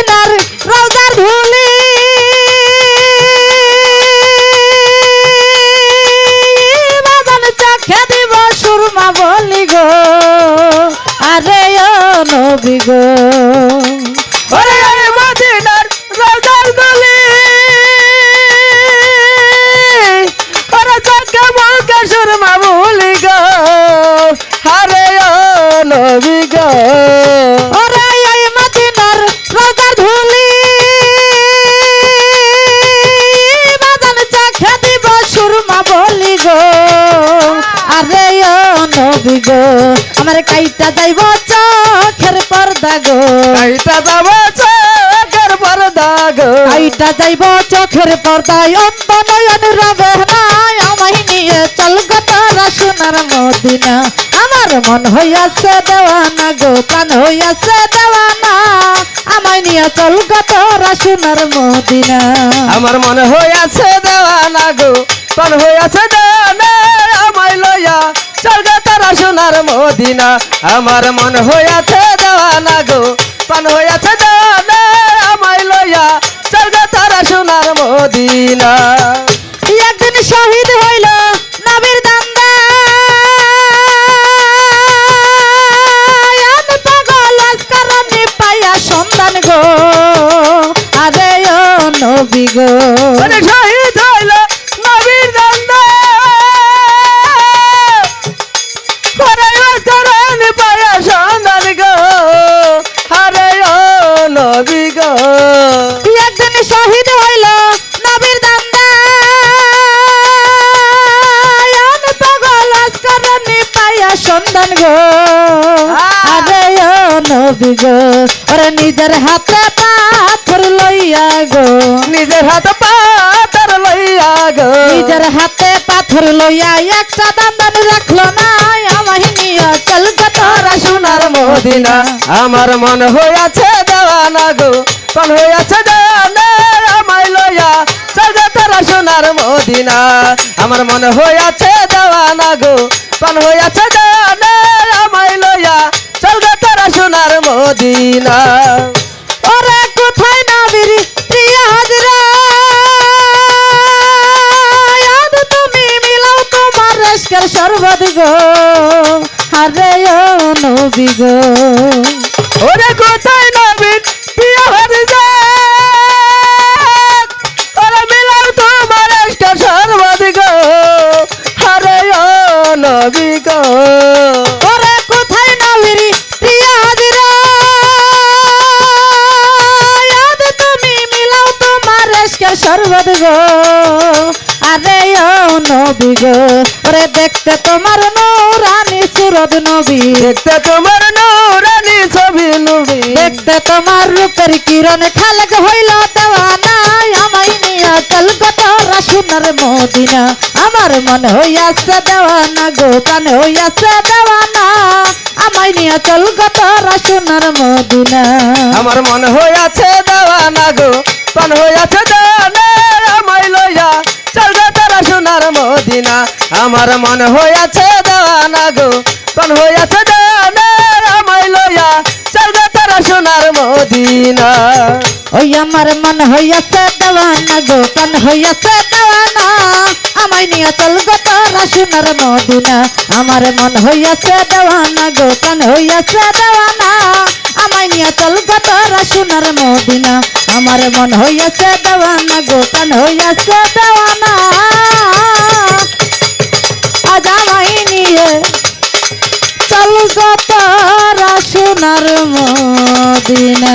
মদিনার রোজার ধুলি। বাজান চোখে দিব সুরমা বলি গো। আরে ও নবী গো। গো। আমার কাইটা যাইব চোখের পর্দা গো। কাইটা যাব চকের পর্দা গো। কাইটা যাইব চোখের পর্দায়। অন্ত নয়ন রবে নাই আমায় নিয়ে চল গো তারা সোনার মদিনা। আমার মন হইয়াছে দেওয়ানা গো প্রাণ হইয়াছে দেওয়ানা। আমায় নিয়ে চল গো তারা সোনার মদিনা। আমার মনে হইয়াছে দেওয়ানা গো তোর হইয়াছে দেওয়ানা। মদিনা। আমার মন হইয়াছে দেওয়ানা গো পান হইয়াছে দেওয়ানা আমায় লইয়া। চল গে তারা সোনার মদিনা। একদিন শহীদ হইল নবীর দান্দা। আমি পাগল আজকারণে পাইয়া সন্ধান গো। আরে ও নবী গো। শহীদ হইল নবী গো। একদিন শহীদ হইল নবীর দান্দা পাগল আজকারণে পাইয়া সন্ধান গো। আরে নবী গো ওরে নিজের হাতে পাথর লইয়া গো। নিজের হাত পাতার লইয়া গো। নিজের হাতে পাথর লইয়া একটা দান্দান রাখল না। মদিনা। আমার মন হইয়াছে দেওয়ানা গো কোন হইয়াছে দেওয়ানা আমায় লইয়া। চল তারা সোনার মদিনা। আমার মন হইয়াছে দেওয়ানা গো কোন হইয়াছে দেওয়ানা আমায় লইয়া। চল গে তারা সোনার মদিনা। ওরে কোথায় নবীর প্রিয় হাজরা? তুমি মিলাও তোমার রেস্কের শরবত গো ও নবী গো। ওরে কোথায় নবীন প্রিয় হরিজা। ওরে মিলাও তোমার একটা সর্বাদ গো। হরে নবী গো। ওরে কোথায় নবীর প্রিয় হাজরা তুমি নবী গো ওরে দেখতে তোমার নূরানি সুরত নবী। দেখতে তোমার নূরানি ছবি নবী। দেখতে তোমার রূপের কিরণ খালক হইল দেওয়ানা আমায় নিয়ে চল তোরা সোনার মদিনা। আমার মন হইয়াছে দেওয়ানা গো প্রাণ হইয়াছে দেওয়ানা। আমায় নিয়ে চল গো তোরা সোনার মদিনা। আমার মন হইয়াছে দেওয়ানা গো হইয়াছে দেওয়ানা। মদিনা আমার মন হইয়াছে দেওয়ানা গো পান হইয়াছে দেওয়ানা আমায় লইয়া। চল গে তারা সোনার মদিনা। ওই আমার মন হইয়াছে দেওয়ানা গো প্রাণ হইয়াছে দেওয়ানা। আমায় নিয়ে চল গো তোরা সোনার মদিনা। আমার মন হইয়াছে দেওয়ানা গো প্রাণ হইয়াছে দেওয়ানা। আমায় নিয়ে চল গো তোরা সোনার মদিনা। আমার মন হইয়াছে দেওয়ানা গো প্রাণ হইয়াছে দেওয়ানা। আমায় নিয়ে চল তোরা সোনার মদিনা।